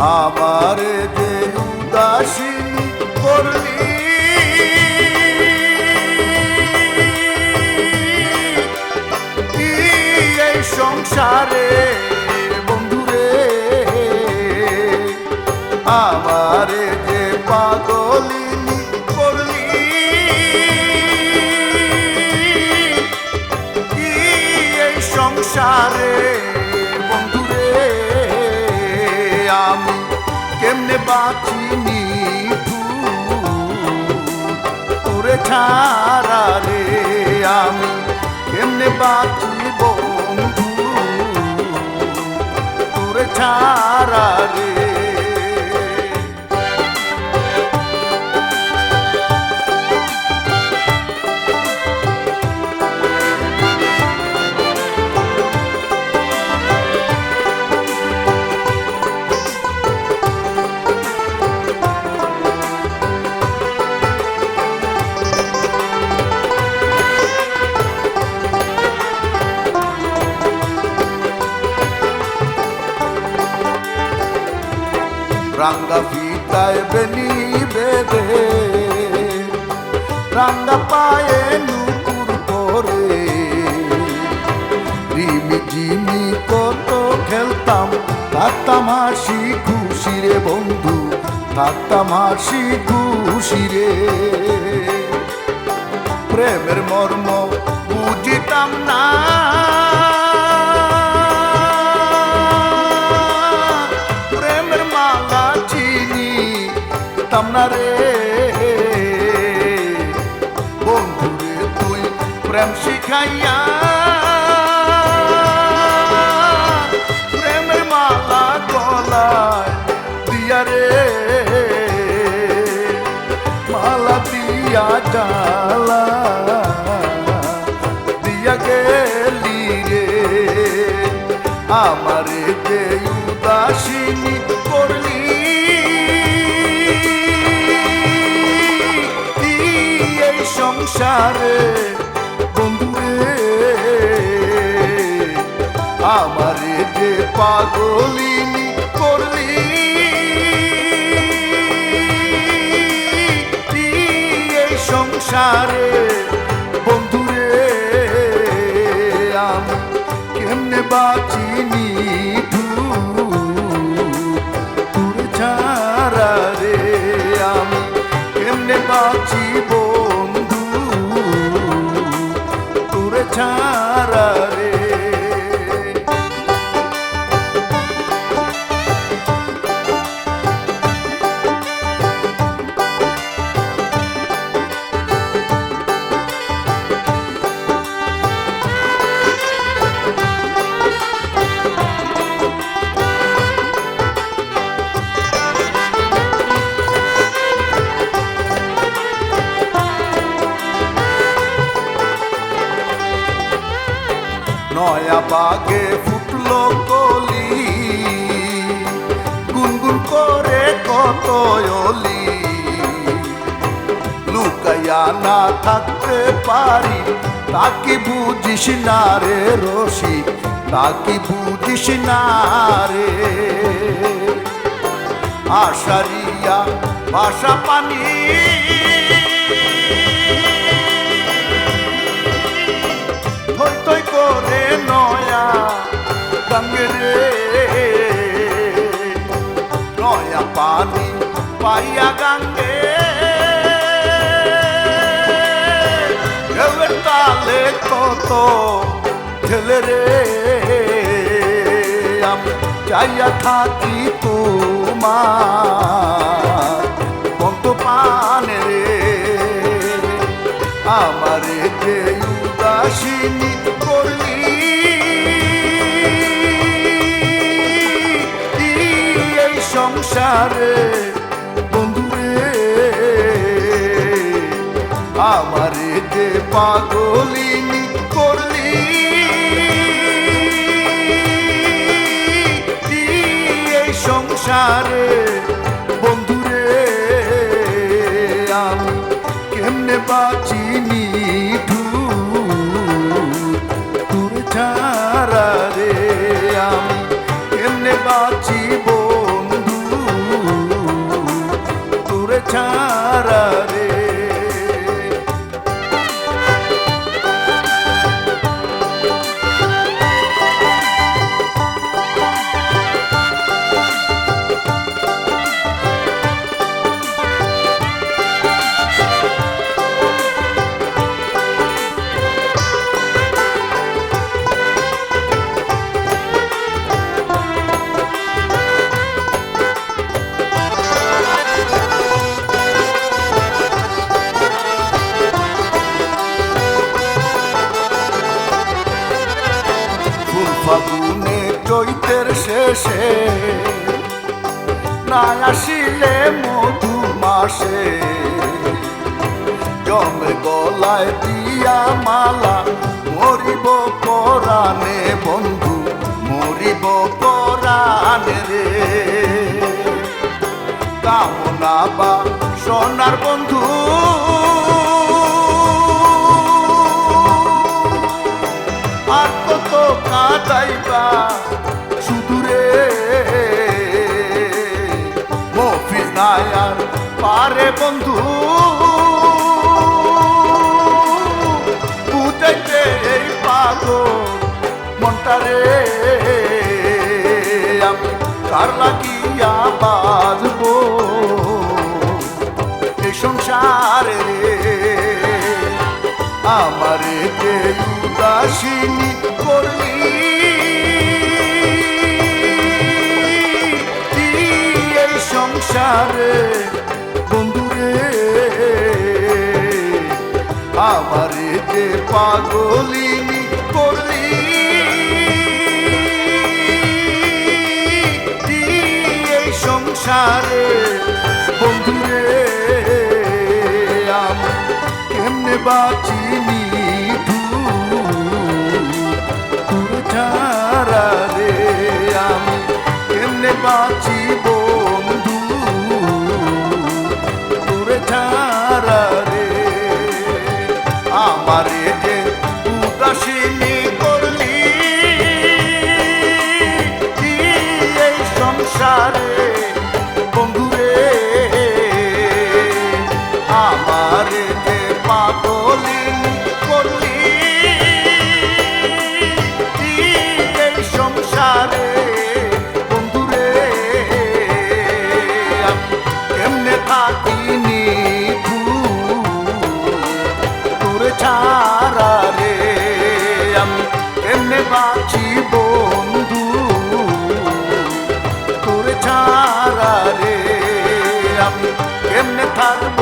আমার করলি এই সংসারে বন্ধুরে আমার যে পাগলিনী করলি এই সংসারে বাঁচিনি তোরে ছাড়া রে আমি কেমনে বাঁচি বন্ধু? তোরে ছাড়া রাঙ্গা ফিতায় বেনি বেদে। রাঙ্গা পায়ে নুপুর করে রিমি জিমি কত খেলতাম থাকতাম হাসি খুশি রে বন্ধু থাকতাম হাসি খুশি রে প্রেমের মর্ম বুঝিতাম না আমারে যে উদাসীনী করলি। এই সংসারে বন্ধুরে? আমার যে পাগলিনী নয়া বাগে ফুটলো কলি। গুনগুন করে কত অলি। লুকাইয়া না থাকতে পারি তাকে বুঝিস না রে রশি তাকে বুঝিস না রে? আশারিয়া ভাষা পানি পাইয়া গঙ্গে। ঢেউয়ের তালে কত ঢেলে রে? আমি চাইয়া থাকি তোমার কত পানে রে। আমারে যে উদাসীনী করলি সংসারে যে পাগলিনী করলি। এই সংসারে না আসিলে মধু মাসে। জমে গলায় দিয়া মালা, মরিব পরাণে বন্ধু, মরিব পরাণে রে। কামনা বা সোনার বন্ধু বন্ধু। এই পাগল মনটারে আমি কার লাগিয়া বাজবো এই সংসারে আমারে যে উদাসীনী করলি। সংসারে বন্ধুরে আমার যে এই সংসারে? বন্ধুরে আমি কেমনে বাঁচিনি আমি কেমনে থাকব?